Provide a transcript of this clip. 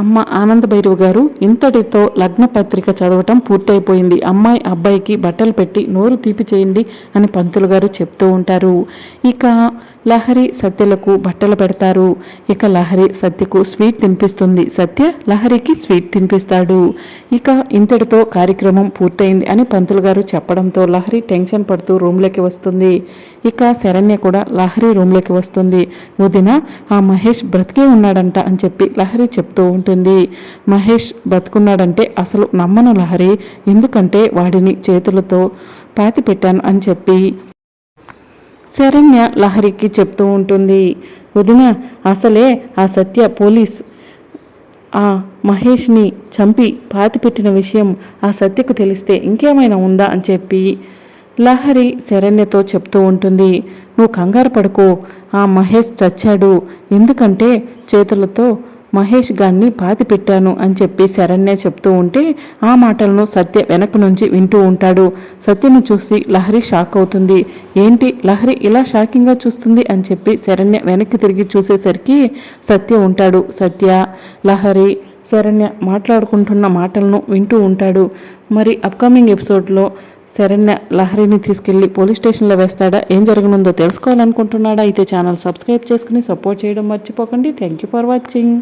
అమ్మ ఆనంద భైరవ్ గారు ఇంతటితో లగ్న పత్రిక చదవటం పూర్తయిపోయింది. అమ్మాయి అబ్బాయికి బట్టలు పెట్టి నోరు తీపి చేయండి అని పంతులు గారు చెప్తూ ఉంటారు. ఇక లహరి సత్యలకు బట్టలు పెడతారు. ఇక లహరి సత్యకు స్వీట్ తినిపిస్తుంది. సత్య లహరికి స్వీట్ తినిపిస్తాడు. ఇక ఇంతటితో కార్యక్రమం పూర్తయింది అని పంతులు గారు చెప్పడంతో లహరి టెన్షన్ పడుతూ రూమ్లోకి వస్తుంది. ఇక శరణ్య కూడా లహరి రూమ్లోకి వస్తుంది. వదిన ఆ మహేష్ బ్రతికే ఉన్నాడంట అని చెప్పి లహరి చెప్తూ ఉంటుంది మహేష్ బతుకున్నాడంటే అసలు నమ్మను లహరి. ఎందుకంటే వాడిని చేతులతో పాతి పెట్టాను అని చెప్పి. శరణ్య లహరికి చెప్తూ ఉంటుంది. వదిన అసలే ఆ సత్య పోలీస్. ఆ మహేష్ని చంపి పాతిపెట్టిన విషయం ఆ సత్యకు తెలిస్తే ఇంకేమైనా ఉందా అని చెప్పి లహరి శరణ్యతో చెప్తూ ఉంటుంది. నువ్వు కంగారు పడుకో. ఆ మహేష్ చచ్చాడు. ఎందుకంటే చేతులతో మహేష్ గాన్ని పాతి పెట్టాను అని చెప్పి శరణ్య చెప్తూ ఉంటే ఆ మాటలను సత్య వెనక నుంచి వింటూ ఉంటాడు. సత్యను చూసి లహరి షాక్ అవుతుంది. ఏంటి లహరి ఇలా షాకింగ్గా చూస్తుంది అని చెప్పి శరణ్య వెనక్కి తిరిగి చూసేసరికి సత్య ఉంటాడు. సత్య లహరి శరణ్య మాట్లాడుకుంటున్న మాటలను వింటూ ఉంటాడు. మరి అప్కమింగ్ ఎపిసోడ్లో శరణ్య లహరిని తీసుకెళ్ళి పోలీస్ స్టేషన్లో వేస్తాడా? ఏం జరగనుందో తెలుసుకోవాలనుకుంటున్నాడా? అయితే ఛానల్ సబ్స్క్రైబ్ చేసుకుని సపోర్ట్ చేయడం మర్చిపోకండి. Thank you for watching